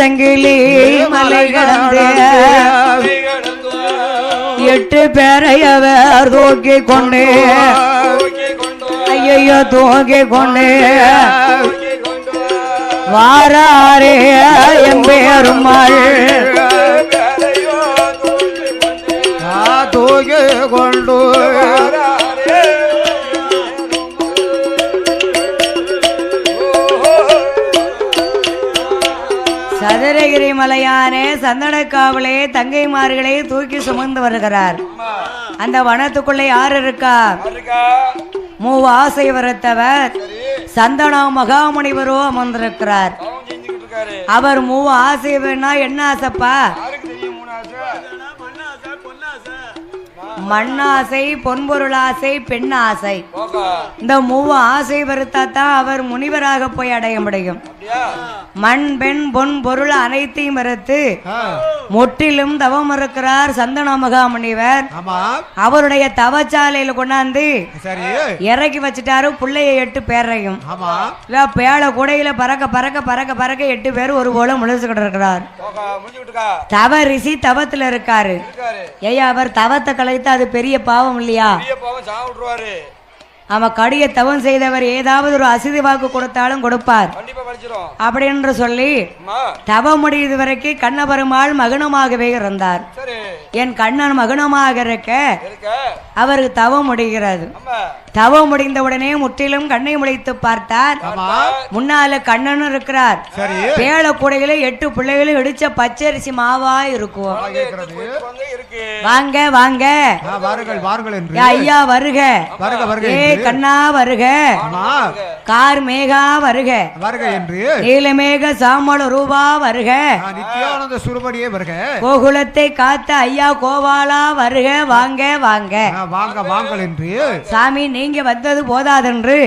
சங்கிலி மலை கடந்து எட்டு பேரை அவர் தூக்கி கொண்டு ஐயோ தூக்கி கொண்டு வாராரே எம்பெருமாள் தூக்கி கொண்டு சதுரகிரி மலையானே சந்தனக்காவலே தங்கைமார்களே தூக்கி சுமந்து வருகிறார். அந்த வனத்துக்குள்ளே யார் இருக்கா? மூவ ஆசை வரத்தவர் சந்தனா மகாமுனிவரோ அமர்ந்திருக்கிறார். அவர் மூவ ஆசை வேணா என்ன ஆசைப்பா? மண்ணாசை பொன்பொருள் ஆசை பெண் ஆசை இந்த மூவ ஆசை வருத்தா தான் அவர் முனிவராக போய் அடைய முடியும். மண் பெண் பொன் பொருள் அனைத்தையும் மறுத்து முற்றிலும் தவம் இருக்கிறார் சந்தன மகாமுனிவர். ஆமா. அவருடைய தவச்சாலையில கொண்டாந்து இறக்கி வச்சுட்டாரு பிள்ளைய எட்டு பேரையும். பேழ கூடையில பறக்க பறக்க பறக்க பறக்க எட்டு பேர் ஒரு போல முழுசுக்கிட்டு இருக்கிறார் தவ ரிஷி தவத்துல இருக்காரு. ஐயா அவர் தவத்தை கலைத்து அது பெரிய பாவம் இல்லையா? அவன் கடிய தவம் செய்தவர் ஏதாவது ஒரு அசிதி வாக்கு கொடுத்தாலும் கொடுப்பார். அப்படின்னு சொல்லி தவம் முடியுது வரைக்கும் கண்ணபெருமாள் மகனமாகவே இருந்தார். என் கண்ணன் மகனமாக இருக்க அவருக்கு தவம் முடிகிறது. தவம் முடிந்த உடனே முற்றிலும் கண்ணை முளைத்து பார்த்தார். முன்னால கண்ணனும் இருக்கிறார். பேழ கூடையில எட்டு பிள்ளைகளும் இடிச்ச பச்சரிசி மாவா இருக்கும். வாங்க வாங்க ஐயா வருக. ஏ கண்ணா வருக. கார் மேகா வருக. வருக என்று. நீலமேக சாமல ரூபா வருக. நித்யானந்த சுரபடியே வருக. கோகுலத்தை காத்த ஐயா கோவாலா வருக. வாங்க வாங்க. வாங்க வாங்கள் என்று. சாமி நீங்க வந்தது போதாதென்று.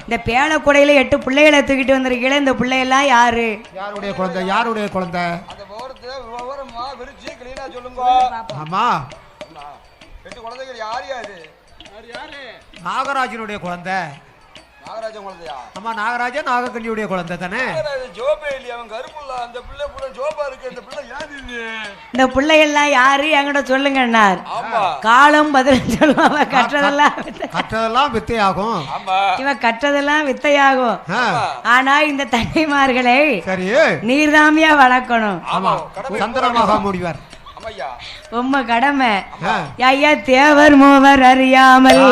இந்த பேழ கூடையில எட்டு பிள்ளைகளை தூக்கிட்டு வந்திருக்கீங்களே இந்த பிள்ளையெல்லாம் யாரு? யாருடைய குழந்தை? யாருடைய குழந்தை? ஆமா. நாகராஜனுடைய குழந்தை. ஆமா நாகராஜன் நாகக்கண்ணியுடைய குழந்தை தானே? இந்த பிள்ளைகள்லாம் யாரு என்கிட்ட சொல்லுங்கன்னார். காலம் பதில் சொல்லுவாங்க கற்றதெல்லாம் கற்றதெல்லாம் வித்தையாகும். இவன் கற்றதெல்லாம் வித்தையாகும். ஆனா இந்த தன்னைமார்களை சரி. நீர்தாமியா வளர்க்கணும். ஆமா. சந்திரமாக முடிவார் உம்ம கடமை. ஐயா தேவர் மூவர் அறியாமல்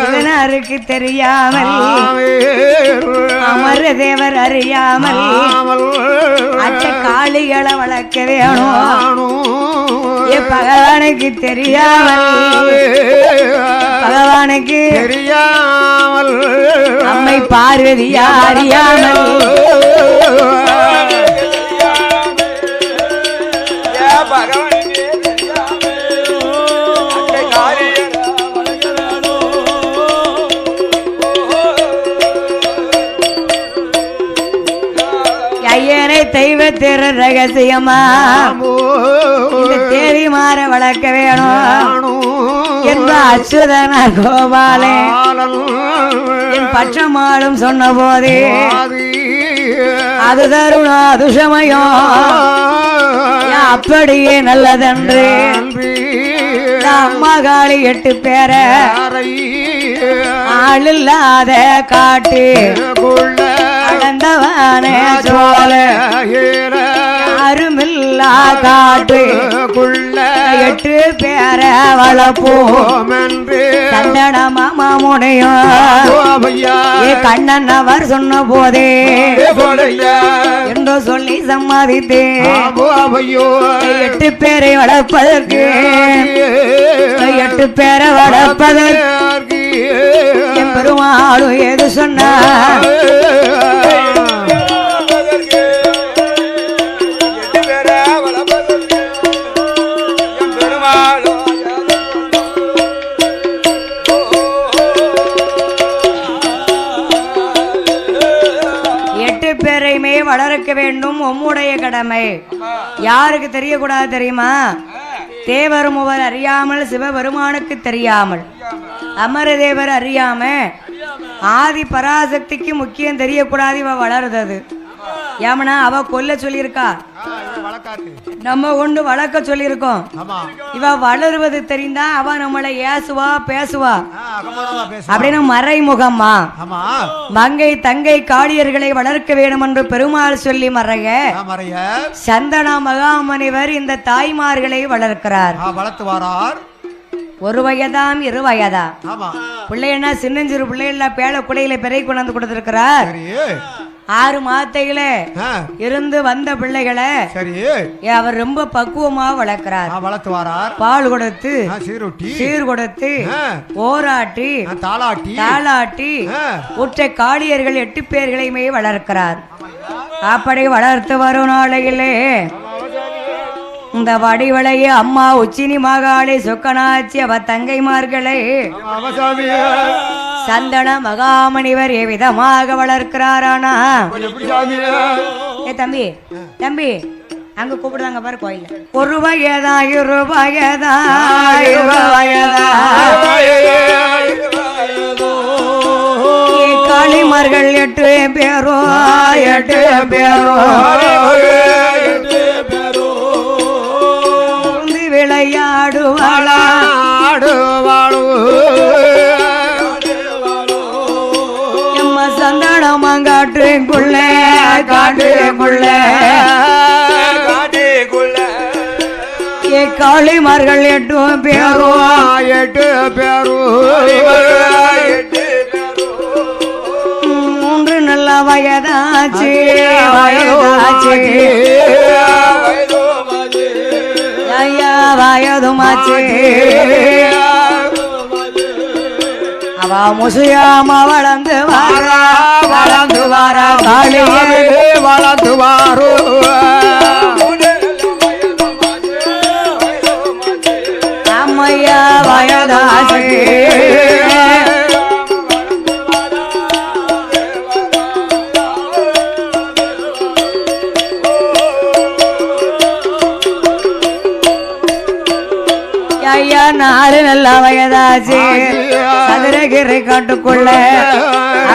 சிவனாருக்கு தெரியாமல் அமர தேவர் அறியாமல் அச்ச காளிகளை வளர்க்க வேணும். பகவானுக்கு தெரியாமல் பகவானுக்கு தெரியாமல். அம்மை பார்வதியா அறியாமல் திரு ரகசியமா? தேவி மாற வளர்க்க வேணும். என்ற அச்சுதன கோபாலே என் பட்சமாலும் சொன்ன போதே அது தருணா துஷமயம் அப்படியே நல்லதன்று. அம்மா காளி எட்டு பேர ஆளில்லாத காட்டு. அடந்தவனே சோழ யாருமில்லா காட்டு எட்டு பேர வளர்ப்போம். கண்டன மாமா முடியும் ஏ கண்ணன் அவர் சொன்ன போதே என்று சொல்லி சம்மதித்தேன். எட்டு பேரை வளர்ப்பதற்கு. எட்டு பேரை வளர்ப்பதற்கு. என் பெருமாளும் ஏது எட்டு பேரையுமே வளர்க்க வேண்டும் உம்முடைய கடமை. யாருக்கு தெரியக்கூடாது தெரியுமா? தேவர் அறியாமல் சிவபெருமானுக்கு தெரியாமல். அமரதேவர் அறியாம ஆதி பராசக்திக்கு முக்கியம் தெரியக்கூடாது இவ வளருது ஏமனா அவ கொல்ல சொல்லியிருக்கா? நம்ம கொண்டு வளர்க்க சொல்லியிருக்கோம். இவ வளருவது தெரிந்தா அவ நம்மளை ஏசுவா பேசுவா. அப்படின்னு மறைமுகம்மா. மங்கை தங்கை காளியர்களை வளர்க்க வேண்டும் என்று பெருமாள் சொல்லி மறைய சந்தனா மகாமணிவர் இந்த தாய்மார்களை வளர்க்கிறார். ஆ, வளர்த்து வாரார் ஒரு வயதாம் இரு வயதா? பிள்ளைன்னா சின்னஞ்சிறு பிள்ளைகள பேழ குடையில பிறை கொண்டாந்து கொடுத்திருக்கிறார். ஆறு மாத்தையில இருந்து வந்த பிள்ளைகளை அவர் ரொம்ப பக்குவமா வளர்க்கிறார். ஆ, வளர்த்து வாரார் பால் கொடுத்து சீர் கொடுத்து ஓராட்டி தாளாட்டி. ஆ, உற்ற காளியர்கள் எட்டு பேர்களையுமே வளர்க்கிறார். அப்படி வளர்த்து வரும் நாளையிலே. இந்த வடிவளைய அம்மா உச்சினி மகாளி சொக்கனாச்சி அவ தங்கைமார்களை. சந்தன மகாமணிவர் எவ்விதமாக வளர்க்கிறாரானா? ஏ தம்பி தம்பி அங்க கூப்பிடுதாங்க பாரு கோயில ஒரு வயதா இரு வயதா காளிமார்கள் எட்டு பேரோ எட்டு பேரோ. ஆடுவாளா ஆடுவாளோ எம்ம சந்தானம் காட்டுக்குள்ள ஏ காளிமார்கள் எட்டு பேரோ எட்டு பேரு மூன்று நல்ல வயதாச்சு வயதாச்சு. வயதுமாச்சு அவ முசியாம வளர்ந்து வாரா வளர்ந்து வாரா காளியே. நல்ல வயதாச்சு சதுரகிரி காட்டுக்குள்ள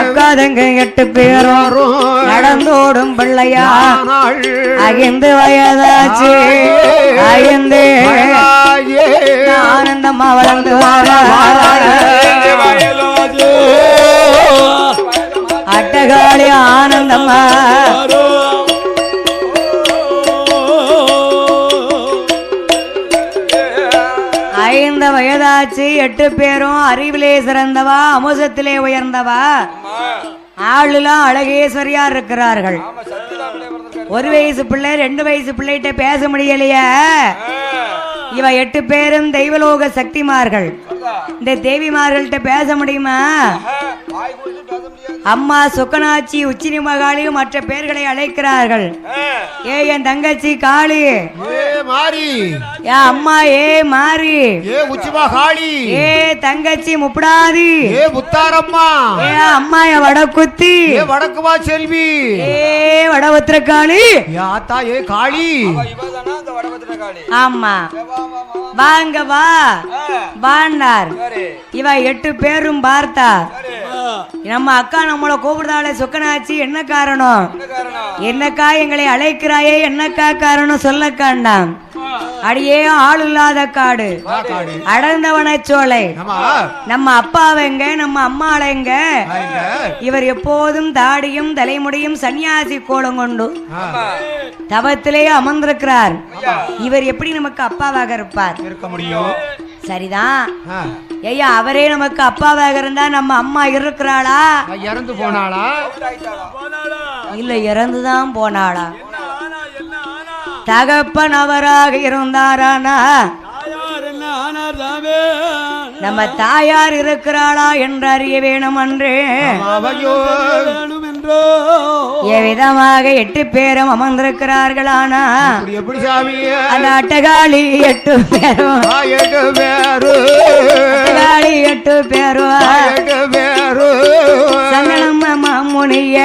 அக்கா தங்க எட்டு பேரும் நடந்தோடும் பிள்ளையா. ஐந்து வயதாச்சு. ஐந்து ஆனந்தமா வளர்ந்து அட்டகாளி ஆனந்தமா எட்டு பேரும் அறிவிலே சிறந்தவா அமுசத்திலே உயர்ந்தவா? ஆளுலாம் அழகேஸ்வரியா இருக்கிறார்கள். ஒரு வயசு பிள்ளை ரெண்டு வயசு பிள்ளைகிட்ட பேச முடியலையே. இவ எட்டு பேரும் தெய்வலோக சக்திமார்கள். இந்த தேவிமார்கள்ட்ட பேச முடியுமா? அம்மா சுக்கனாச்சி உச்சினி மகாளி மற்ற பேர்களை அழைக்கிறார்கள். ஏ. என் தங்கச்சி காளி. ஏ மாறி. என் அம்மா ஏ மாறி. ஏ உச்சிமா காளி ஏ தங்கச்சி முப்படாதி. ஏ முத்தாரம்மா. ஏ அம்மா என் வடக்குத்தி. ஏ வடக்குமா செல்வி. ஏ வடபத்திரக்காளி ஏ ஆத்தா ஏ காளி. ஆமா. வாங்க வா. வாண்டார் இவ எட்டு பேரும் பார்த்தா. நம்ம அக்கா நம்மள கூப்பிடுதாளே சுக்கனாச்சி என்ன காரணம்? என்னக்கா எங்களை அழைக்கிறாயே என்னக்கா காரணம் சொல்ல காண்டாம் அடியே ஆள் இல்லாத காடு. அடர்ந்தவனை சோலை. நம்ம அப்பாவெங்க நம்ம அம்மாளைங்க. இவர் எப்போதும் தாடியும் தலைமுடியும் சன்னியாசி கோலம் கொண்டு தவத்திலே அமர்ந்திருக்கிறார். இவர் எப்படி நமக்கு அப்பாவாக இருப்பார்? சரிதான். ஐயா அவரே நமக்கு அப்பாவாக இருந்தா நம்ம அம்மா இருக்கிறாளா? இறந்து போனாளா? இல்ல இறந்துதான் போனாளா? தகப்பன் அவராக இருந்தாரானா? நம்ம தாயார் இருக்கிறாளா என்று அறிய வேணும் அன்று எவ்விதமாக எட்டு பேரும் அமர்ந்திருக்கிறார்களானா? எப்படி சாமி? அந்த அட்டகாளி எட்டு பேரும். எட்டு பேரு. அட்டகாளி எட்டு பேரும் எட்டு பேரு. சங்கடம் மாமுனிய.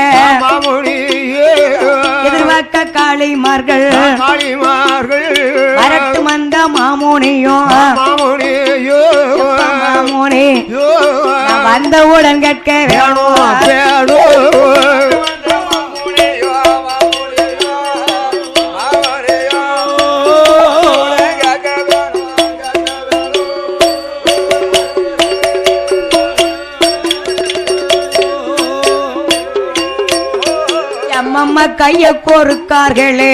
மாமுனி எதிர்பார்க்க காளிமார்கள். காளிமார்கள். மாமுனியும் மாமுனியோ மாமுனி வந்தவுடன் கேட்க வேணும் வேணும். கைய கோருக்கார்களே.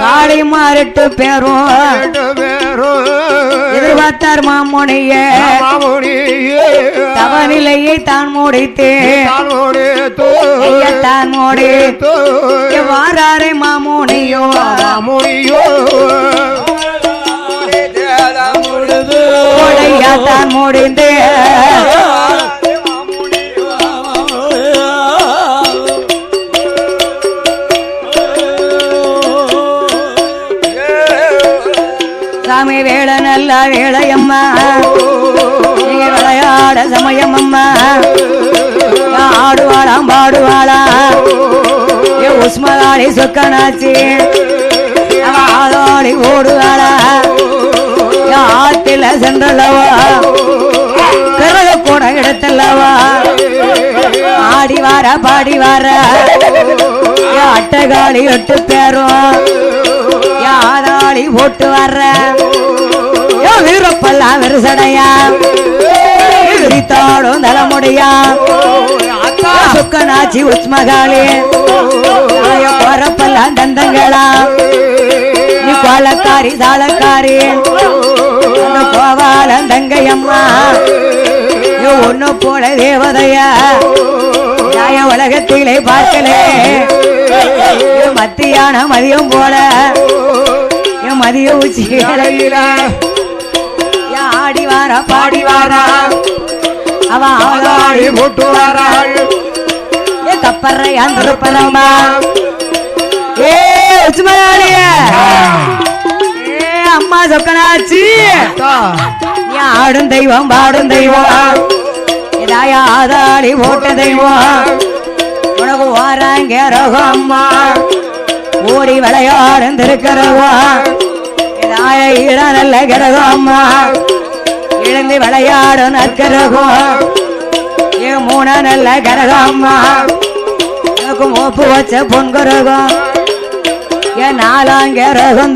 காளி மாறிட்டு பேரும். எதிர்பார்த்தார் மாமுனைய. தவநிலையை தான் முடித்து. தான் மூடி வாராரை மாமுனியோ. மாமுனியோ. தான் முடிந்து வேலை நல்ல வேலையம்மா நீங்க விளையாட சமயம் அம்மா ஆடுவாளாம் பாடுவாளா ஏ உஸ்மகாளி சொக்கனாச்சி அவ ஆளோடி ஓடுவாளா? ஆத்தில சென்றல்லவா? பிறகு கூட எடுத்தல்லவா ஆடி வார பாடி வார அட்டகாளி எட்டு பேரும். யாராளி ஆதாளி போட்டு வர்ற வீரப்பெல்லாம் விரிசடையா விரித்தாடும் தலைமுடியா சுக்கனாச்சி உஸ்மகாளி போறப்பெல்லாம் தந்தங்களா நீ கோலக்காரி தாளக்காரி கோவாலம் தங்கையம்மா. ஒண்ணு போல தேவதையா நியாய உலகத்திலே பார்க்கலே. மத்தியான மதியம் போல. மதிய உச்சி வாரா பாடி வாரா அவ ஆளாடி போட்டு வராள் ஏ கப்பறை அந்திருப்பதம்மா ஏ உச்சுமலாளிய ஏ அம்மா சொக்கனாச்சு. நீ ஆடும் தெய்வம் பாடும் தெய்வம். இதாயா ஆதாடி போட்ட தெய்வம். உனக்கு வாராங்க ரகம் அம்மா. ஓடி விளையாடும் திருக்கிறவா இதாய ஈர நல்ல கிரகம் அம்மா. இழந்து விளையாடும் நற்கிறகம் ஏ மூண நல்ல கரகம் அம்மா எனக்கு மோப்பு வச்ச பொன்கரகம் என் நாலாங்க ரகம்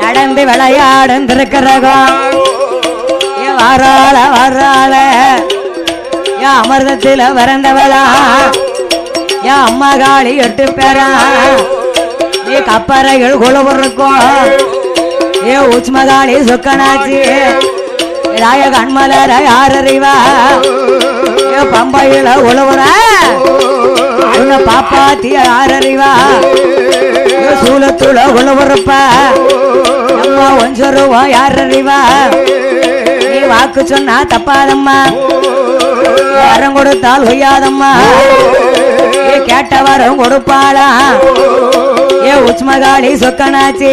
நடந்து விளையாடும் திருக்கரகம் என் வராள வராள. என் அமிர்தத்தில் பிறந்தவளா என் அம்மா காளி எட்டு பேரா. நீ கப்பறைகள் குழுவிருக்கும் ஏ உச்மகாளி சுக்கனாச்சி ராய கண்மலர யார் பம்பையில உழவுற உன்னை பாப்பாத்தி யார் சூலத்துல உழவுறப்ப அம்மா ஒஞ்சருவா ரூபா யாரறிவா நீ வாக்கு சொன்னா தப்பாதம்மா. வரம் கொடுத்தால் ஒய்யாதம்மா ஏ கேட்ட வரம் கொடுப்பாளா. ஏ உச்மகாளி சொக்கனாச்சி.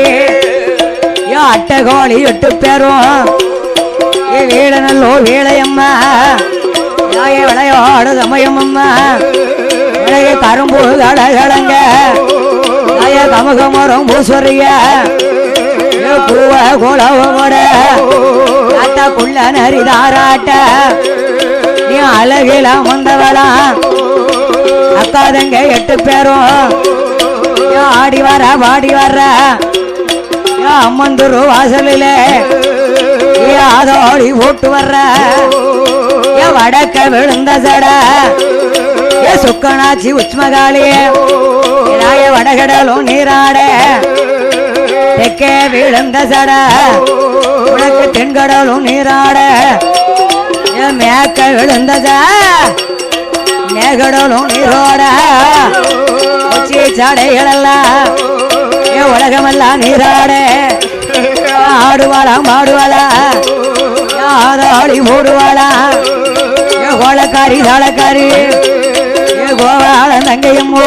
ஏ அட்டகோழி எட்டு பேரும். ஏ வீட நல்லோ வீழையம்மா யாய விளையாடு சமயமம்மா விளைய கரும்பு கடகடங்க யாய கமகமரம் பூஸ்வரிய பூவ குளவோட காத்தாக்குள்ள நரிதாராட்ட நீ அழகில வந்தவளா அக்காதங்க எட்டு பேரும். ஆடி வர பாடி வர்ற ஏ அம்மந்துரு வாசலில. ஏ ஓட்டு வர்ற. என் வடக்க விழுந்த சட. ஏ சுக்கனாச்சி உச்மகாளி. ஏ வடகடலும் நீராட. தெக்கே விழுந்த சட. உனக்கு தென்கடலும் நீராட. என் மேக்க விழுந்த மேகடலும் நீரோட. உச்சி சடைகளெல்லாம் என் உலகமெல்லாம் நீராட. ஆடுவாளா மாடுவாளா? யாராடி மூடுவாளா ஏ கோலக்காரி தாளக்காரி? ஏ கோவாள தங்கையம்மோ?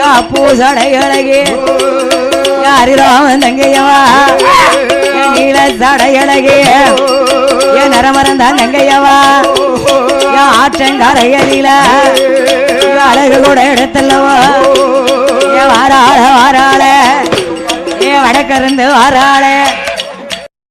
யா பூசடை அழகே? யாரு ராமன் தங்கையவா நீல சடை அழகே? ஏ நரமரந்தான் தங்கையவா யா ஆற்றங்கரையலில ஏ அழகு கூட எடுத்தல்லவா? ஏ வாராள வாராள? வடக்கிருந்து வாராள.